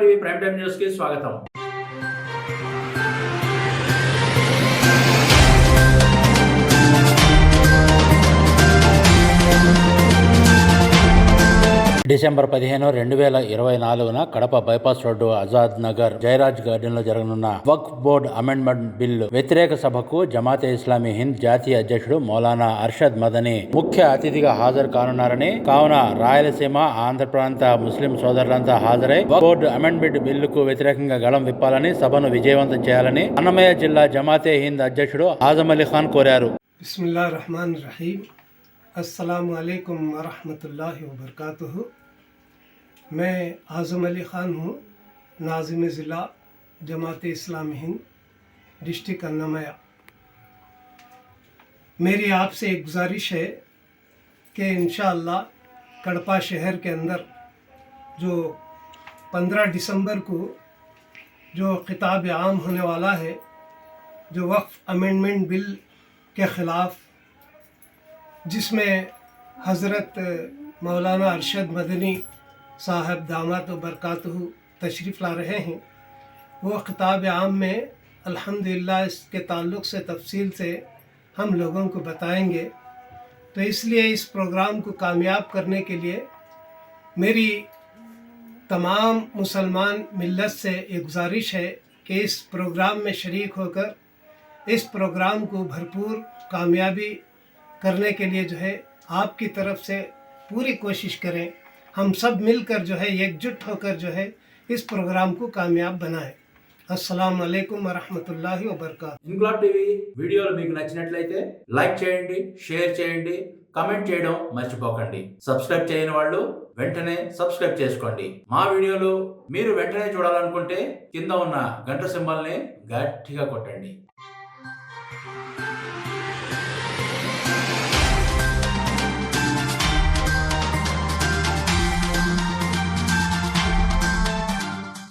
T prime time news کے اسگتم December పదిహేను రెండు వేల ఇరవై నాలుగున Kadapa bypass road Azad Nagar Jayaraj garden లో జరగనున్న వక్ఫ్ బోర్డు అమెండ్మెంట్ బిల్లు వ్యతిరేక సభకు జమాతే ఇస్లామీ హింద్ జాతీయ అధ్యక్షుడు మౌలానా అర్షద్ మదని ముఖ్య అతిథిగా హాజరు కానున్నారని కావున రాయలసీమ ఆంధ్ర ప్రాంత ముస్లిం సోదరులంతా హాజరై వక్ బోర్డు అమెండ్మెంట్ బిల్లుకు వ్యతిరేకంగా గళం విప్పాలని సభను విజయవంతం చేయాలని అన్నమయ్య జిల్లా జమాతే హింద్ అధ్యక్షుడు ఆజం అలీ ఖాన్ కోరారు బిస్మిల్లా రహమాన్ రహీం السلام علیکم ورحمۃ اللہ وبرکاتہ میں اعظم علی خان ہوں ناظم ضلع جماعت اسلام ہند ڈسٹرک انمایا میری آپ سے ایک گزارش ہے کہ انشاءاللہ اللہ کڑپا شہر کے اندر جو پندرہ دسمبر کو جو خطاب عام ہونے والا ہے جو وقف امینڈمنٹ بل کے خلاف جس میں حضرت مولانا ارشد مدنی صاحب دامات و برکاتہ تشریف لا رہے ہیں وہ خطاب عام میں الحمدللہ اس کے تعلق سے تفصیل سے ہم لوگوں کو بتائیں گے تو اس لیے اس پروگرام کو کامیاب کرنے کے لیے میری تمام مسلمان ملت سے یہ گزارش ہے کہ اس پروگرام میں شریک ہو کر اس پروگرام کو بھرپور کامیابی کرنے کے لیے جو جو جو ہے ہے ہے آپ کی طرف سے پوری کوشش کریں ہم سب مل کر کر ہو اس پروگرام کو کامیاب بنائیں لمنٹم ٹی وی ویڈیو సింబల్ని గట్టిగా سمبل